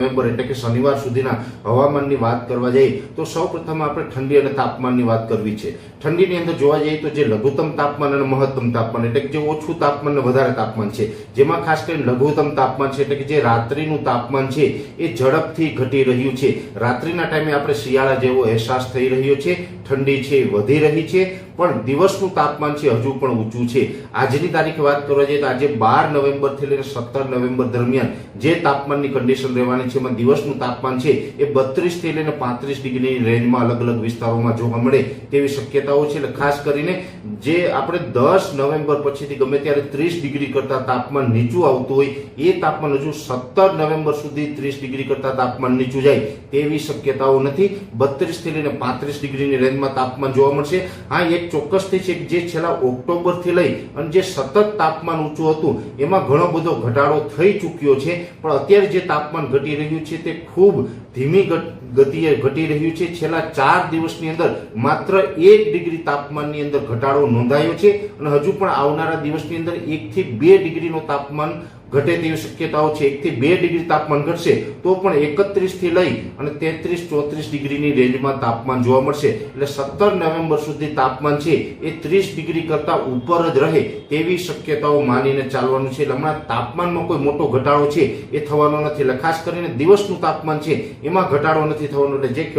November એટલે કે શનિવાર સુધીના હવામાનની વાત કરવા જઈએ, તો સૌપ્રથમ આપણે ઠંડી અને તાપમાનની વાત કરવી છે. ઠંડીની અંદર જોવા જઈએ તો જે લઘુત્તમ તાપમાન અને મહત્તમ તાપમાન એટલે કે જે ઓછું તાપમાન અને વધારે તાપમાન છે, જેમાં ખાસ કરીને લઘુત્તમ તાપમાન છે એટલે કે જે રાત્રિનું તાપમાન છે, એ ઝડપથી ઘટી રહ્યું છે. રાત્રિના ટાઈમે આપણે શિયાળા જેવો અહેસાસ થઈ રહ્યો છે, ઠંડી છે વધી રહી છે, પણ દિવસનું તાપમાન છે હજુ પણ ઊંચું છે. આજની તારીખે વાત કરવા જઈએ તો આજે બાર નવેમ્બરથી લઈને સત્તર નવેમ્બર દરમિયાન જે તાપમાનની કન્ડિશન રહેવાની છે, એમાં દિવસનું તાપમાન છે, એ બત્રીસથી લઈને પાંત્રીસ ડિગ્રીની રેન્જમાં અલગ અલગ વિસ્તારોમાં જોવા મળે તેવી શક્યતાઓ છે. એટલે ખાસ કરીને જે આપણે દસ નવેમ્બર પછીથી ગમે ત્યારે ત્રીસ ડિગ્રી કરતા તાપમાન નીચું આવતું હોય, એ તાપમાન હજુ સત્તર નવેમ્બર સુધી ત્રીસ ડિગ્રી કરતા તાપમાન નીચું જાય તેવી શક્યતાઓ નથી. બત્રીસથી લઈને પાંત્રીસ ડિગ્રીની રેન્જમાં તાપમાન જોવા મળશે. હા, એક ચોક્કસથી છે જે છેલ્લા ઓક્ટોબરથી લઈ અને જે સતત તાપમાન ઊંચું હતું, એમાં ઘણો બધો ઘટાડો થઈ ચૂક્યો છે. પણ અત્યારે જે તાપમાન ઘટી રહ્યું છે તે ખૂબ ધીમી ગતિએ ઘટી રહ્યું છે. છેલ્લા ચાર દિવસની અંદર માત્ર એક ડિગ્રી તાપમાનની અંદર ઘટાડો નોંધાયો છે અને હજુ પણ આવનારા દિવસની અંદર એકથી બે ડિગ્રીનું તાપમાન ઘટે તેવી શક્યતાઓ છે. એકથી બે ડિગ્રી તાપમાન ઘટશે તો પણ એકત્રીસથી લઈ અને તેત્રીસ, ચોત્રીસ ડિગ્રીની રેન્જમાં તાપમાન જોવા મળશે. એટલે સત્તર નવેમ્બર સુધી તાપમાન છે એ ત્રીસ ડિગ્રી કરતા ઉપર જ રહે તેવી શક્યતાઓ માનીને ચાલવાનું છે. એટલે હમણાં તાપમાનમાં કોઈ મોટો ઘટાડો છે એ થવાનો નથી. એટલે ખાસ કરીને દિવસનું તાપમાન છે એમાં ઘટાડો નથી થવાનો એટલે જે